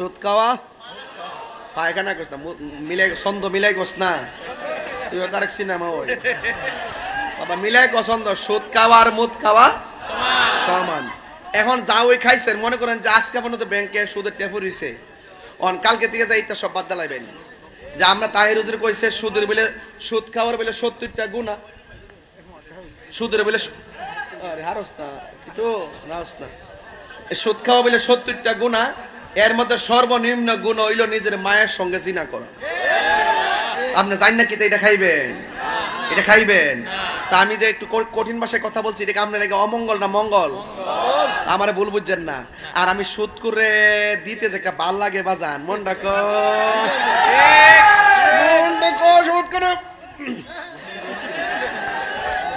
সুদ পায়খানা করছ না, মু- মিলাই ছন্দ মিলাই করছ না। তুই তার সিনেমা ওই বাবা, মিলাই পছন্দ সুদ খাওয়া আর মুদ খাওয়া সমান। এখন যা ওই খাইছেন, মনে করেন যে আজকে পর্যন্ত ব্যাংকে সুদের টেফু রইছে। অন, কালকে থেকে যাই তো সব বাদ দালাইবেন। যে আমরা তাই রুজুর কইছে, সুদের বলে সুদ খাওয়ার বলে সত্তরটা গুণা। সুদের বলে আরে হারস না কিন্তু না। সুদ খাওয়া বলে সত্তরটা গুণা। এর মধ্যে সর্বনিম্ন গুণ হইল নিজের মায়ের সঙ্গে চিনা করা। আপনি জান না কি তো এটা খাইবেন? এটা খাইবেন? তা আমি যে একটু কঠিন ভাষায় কথা বলছি এটা কি আপনার আগে অমঙ্গল না মঙ্গল? আমারে ভুল বুঝছেন না। আর আমি সুদ করে দিতে যে একটা ভালো লাগে বাজান মন রাখো। মন রাখো সুদ করে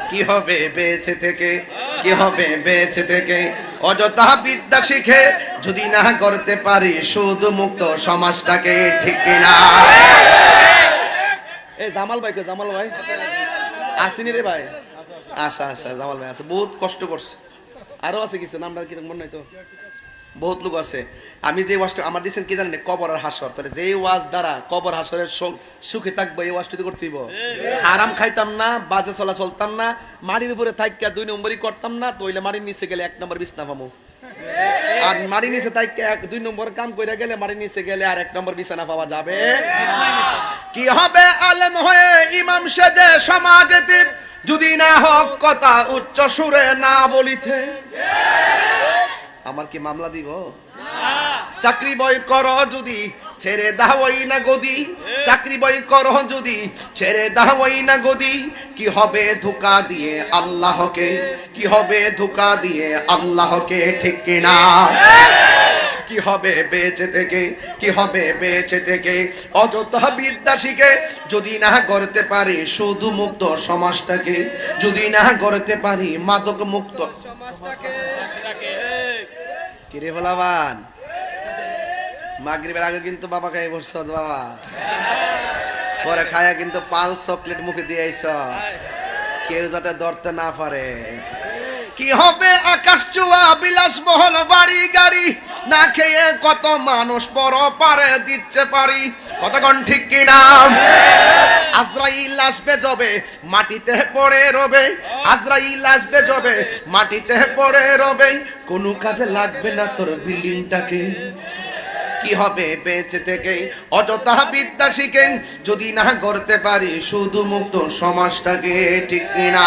কি হবে বেঁচে থেকে? কি হবে বেঁচে থেকে? অযথা বিদ্যা শিখে যদি না করতে পারি সুদ মুক্ত সমাজটাকে ঠিক কিনা? এই জামাল ভাই কে জামাল ভাই? আসিনি রে ভাই। আচ্ছা আচ্ছা জামাল ভাই আছে বহুত কষ্ট করছে। আরও আছে কিছু? নামটা কি? মনে নাই তো। বহুত লোক আছে। আমি যে ওয়াজটা আমার দিচ্ছেন কি জানেন? কবর আর হাসর। তাহলে যে ওয়াজ দ্বারা কবর, হাসরের সুখে থাকব, এই ওয়াজটা তো করতে হইব। আরাম খাইতাম না, বাজে চলা চলতাম না, মাটির উপরে থাইকা দুই নম্বরই করতাম না তইলে মাটির নিচে গেলে এক নম্বর বিছনা পামু আর মারি নিচে এক দুই নম্বর কাম কইরা গেলে মারি নিচে গেলে আর এক নম্বর বিছানা পাওয়া যাবে। কি হবে আলেম হয়ে ইমাম সেজে সমাজেতে যদি না হক কথা উচ্চ সুরে না বলিতে। আমার কি মামলা দিব? চাকরি বই কর যদি, ছেড়ে দাওয়াই না গদি। চাকরি বই কর যদি, ছেড়ে দাওয়াই না গদি। কি হবে ধোকা দিয়ে আল্লাহকে? কি হবে ধোকা দিয়ে আল্লাহকে? ঠিক কিনা? কি হবে বেঁচে থেকে? কি হবে বেঁচে থেকে? অযথা বিদ্যা শিখে যদি না করতে পারি শুধু মুক্ত সমাজটাকে, যদি না করতে পারি মাদক মুক্ত কিরে ভোলাবান? মাগরিবের আগে কিন্তু বাবা খাই বসছ বাবা। পরে খায়া কিন্তু পাল চকলেট মুখে দিয়ে আইস কেউ যাতে ধরতে না পারে। কি হবে আকাশ চুয়া বিলাস বহল বাড়ি গাড়ি? না খেয়ে কত মানুষ পর পারে দিচ্ছে পারি? কতক্ষণ ঠিক কিনা? আজরাইল আসবে মাটিতে পড়ে রবে। আজরাইল আসবে মাটিতে পড়ে রবে। কোনো কাজে লাগবে না তোর বিল্ডিংটাকে। কি হবে বেঁচে থেকে? অযথা বিদ্যা শিখে যদি না করতে পারি শুধু মুক্ত সমাজটাকে, ঠিক কিনা?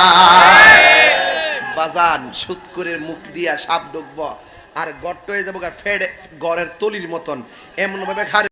বাজান সুদ করে মুখ দিয়া সাপ ঢুকবো আর গর্ত হয়ে যাব ফেড়ে, গড়ের তলির মতন। এমন ভাবে ঘাড়ে